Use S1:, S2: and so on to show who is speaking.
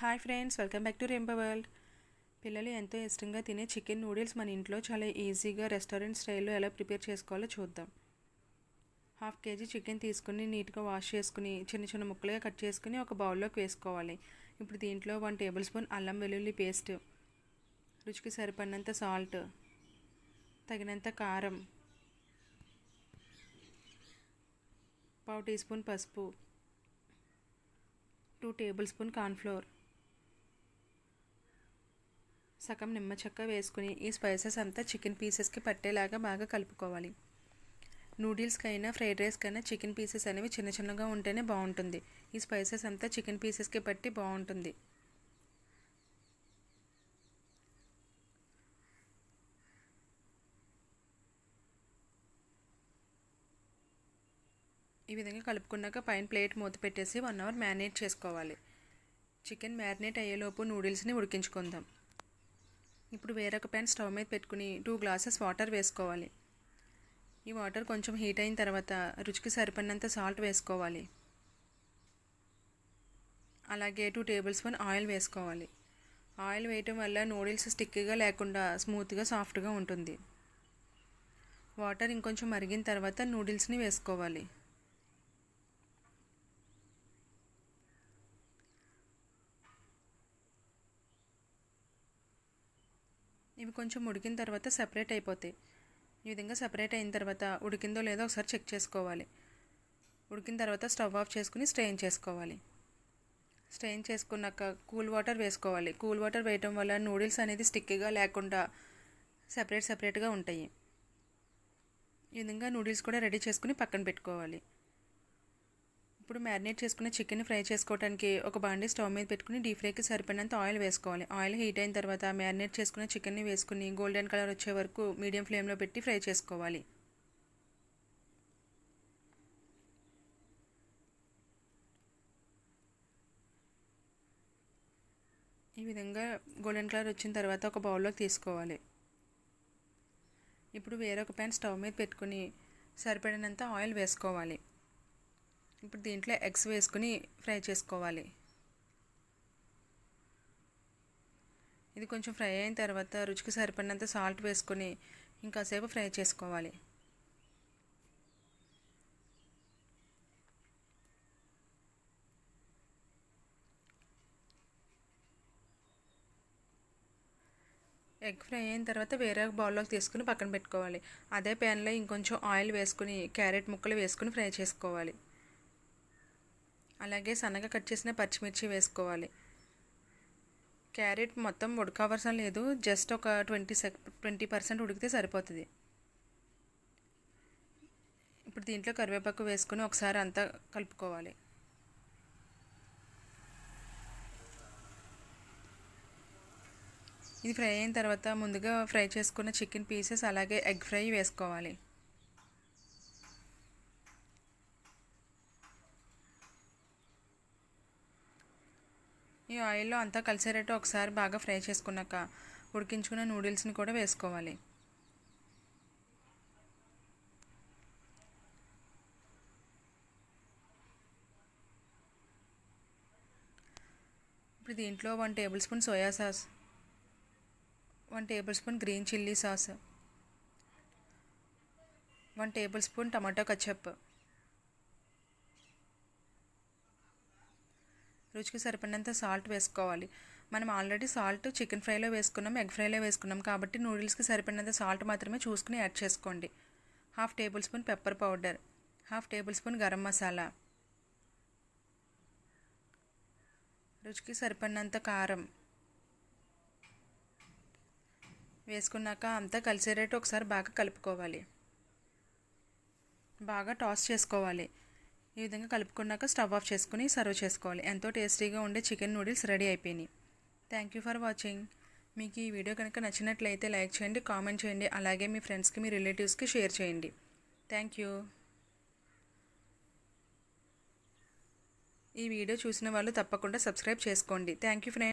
S1: Hi friends welcome back to రెంబ world. పిల్లలు ఎంతో ఇష్టంగా తినే చికెన్ నూడిల్స్ మన ఇంట్లో చాలా ఈజీగా రెస్టారెంట్ స్టైల్లో ఎలా ప్రిపేర్ చేసుకోవాలో చూద్దాం. హాఫ్ కేజీ చికెన్ తీసుకుని నీట్గా వాష్ చేసుకుని చిన్న చిన్న ముక్కలుగా కట్ చేసుకుని ఒక బౌల్లోకి వేసుకోవాలి. ఇప్పుడు దీంట్లో వన్ టేబుల్ స్పూన్ అల్లం వెల్లుల్లి పేస్ట్ రుచికి సరిపడినంత సాల్ట్ తగినంత కారం పావు టీ స్పూన్ పసుపు టూ టేబుల్ స్పూన్ కార్న్ఫ్లోర్ సగం నిమ్మ చెక్క వేసుకుని ఈ స్పైసెస్ అంతా చికెన్ పీసెస్కి పట్టేలాగా బాగా కలుపుకోవాలి. నూడిల్స్కైనా ఫ్రైడ్ రైస్కైనా చికెన్ పీసెస్ అనేవి చిన్న చిన్నగా ఉంటేనే బాగుంటుంది. ఈ స్పైసెస్ అంతా చికెన్ పీసెస్కి పట్టి బాగుంటుంది. ఈ విధంగా కలుపుకున్నాక పైన ప్లేట్ మూత పెట్టేసి వన్ అవర్ మ్యారినేట్ చేసుకోవాలి. చికెన్ మ్యారినేట్ అయ్యేలోపు నూడిల్స్ని ఉడికించుకుందాం. ఇప్పుడు వేరొక ప్యాన్ స్టవ్ మీద పెట్టుకుని టూ గ్లాసెస్ వాటర్ వేసుకోవాలి. ఈ వాటర్ కొంచెం హీట్ అయిన తర్వాత రుచికి సరిపడినంత సాల్ట్ వేసుకోవాలి. అలాగే టూ టేబుల్ స్పూన్ ఆయిల్ వేసుకోవాలి. ఆయిల్ వేయటం వల్ల నూడిల్స్ స్టిక్గా లేకుండా స్మూత్గా సాఫ్ట్గా ఉంటుంది. వాటర్ ఇంకొంచెం మరిగిన తర్వాత నూడిల్స్ని వేసుకోవాలి. ఇవి కొంచెం ఉడికిన తర్వాత సెపరేట్ అయిపోతాయి. ఈ విధంగా సెపరేట్ అయిన తర్వాత ఉడికిందో లేదో ఒకసారి చెక్ చేసుకోవాలి. ఉడికిన తర్వాత స్టవ్ ఆఫ్ చేసుకుని స్ట్రెయిన్ చేసుకోవాలి. స్ట్రెయిన్ చేసుకున్నాక కూల్ వాటర్ వేసుకోవాలి. కూల్ వాటర్ వేయటం వల్ల నూడిల్స్ అనేది స్టిక్గా లేకుండా సెపరేట్ సెపరేట్గా ఉంటాయి. ఈ విధంగా నూడిల్స్ కూడా రెడీ చేసుకుని పక్కన పెట్టుకోవాలి. ఇప్పుడు మ్యారినేట్ చేసుకున్న చికెన్ ఫ్రై చేసుకోవడానికి ఒక బాండీ స్టవ్ మీద పెట్టుకుని డీప్ ఫ్రైకి సరిపడినంత ఆయిల్ వేసుకోవాలి. ఆయిల్ హీట్ అయిన తర్వాత మ్యారినేట్ చేసుకున్న చికెన్ని వేసుకుని గోల్డెన్ కలర్ వచ్చే వరకు మీడియం ఫ్లేమ్లో పెట్టి ఫ్రై చేసుకోవాలి. ఈ విధంగా గోల్డెన్ కలర్ వచ్చిన తర్వాత ఒక బౌల్లోకి తీసుకోవాలి. ఇప్పుడు వేరొక ప్యాన్ స్టవ్ మీద పెట్టుకుని సరిపడినంత ఆయిల్ వేసుకోవాలి. ఇప్పుడు దీంట్లో ఎగ్స్ వేసుకుని ఫ్రై చేసుకోవాలి. ఇది కొంచెం ఫ్రై అయిన తర్వాత రుచికి సరిపడినంత సాల్ట్ వేసుకొని ఇంకాసేపు ఫ్రై చేసుకోవాలి. ఎగ్ ఫ్రై అయిన తర్వాత వేరే బౌల్లోకి తీసుకుని పక్కన పెట్టుకోవాలి. అదే ప్యాన్లో ఇంకొంచెం ఆయిల్ వేసుకుని క్యారెట్ ముక్కలు వేసుకుని ఫ్రై చేసుకోవాలి. అలాగే సన్నగా కట్ చేసిన పచ్చిమిర్చి వేసుకోవాలి. క్యారెట్ మొత్తం ఉడకవలసిన లేదు. జస్ట్ ఒక ట్వంటీ సెక్ ట్వంటీ పర్సెంట్ ఉడికితే సరిపోతుంది. ఇప్పుడు దీంట్లో కరివేపాకు వేసుకొని ఒకసారి అంతా కలుపుకోవాలి. ఇది ఫ్రై అయిన తర్వాత ముందుగా ఫ్రై చేసుకున్న చికెన్ పీసెస్ అలాగే ఎగ్ ఫ్రై వేసుకోవాలి. ఈ ఆయిల్లో అంతా కలిసేటట్టు ఒకసారి బాగా ఫ్రై చేసుకున్నాక ఉడికించుకున్న నూడిల్స్ని కూడా వేసుకోవాలి. ఇప్పుడు దీంట్లో one table spoon soya sauce one table spoon green chilli sauce one table spoon tomato ketchup రుచికి సరిపడినంత సాల్ట్ వేసుకోవాలి. మనం ఆల్రెడీ సాల్ట్ చికెన్ ఫ్రైలో వేసుకున్నాం ఎగ్ ఫ్రైలో వేసుకున్నాం కాబట్టి నూడిల్స్కి సరిపడినంత సాల్ట్ మాత్రమే చూసుకుని యాడ్ చేసుకోండి. Half table spoon pepper powder half table spoon garam masala. రుచికి సరిపడినంత కారం వేసుకున్నాక అంతా కలిసేటట్టు ఒకసారి బాగా కలుపుకోవాలి. బాగా టాస్ చేసుకోవాలి. ఈ విధంగా కలుపుకున్నాక స్టవ్ ఆఫ్ చేసుకుని సర్వ్ చేసుకోవాలి. ఎంతో టేస్టీగా ఉండే చికెన్ నూడిల్స్ రెడీ అయిపోయినాయి. థ్యాంక్ యూ ఫర్ వాచింగ్ మీకు ఈ వీడియో కనుక నచ్చినట్లయితే లైక్ చేయండి కామెంట్ చేయండి అలాగే మీ ఫ్రెండ్స్కి మీ రిలేటివ్స్కి షేర్ చేయండి. థ్యాంక్ యూ ఈ వీడియో చూసిన వాళ్ళు తప్పకుండా సబ్స్క్రైబ్ చేసుకోండి. Thank you friends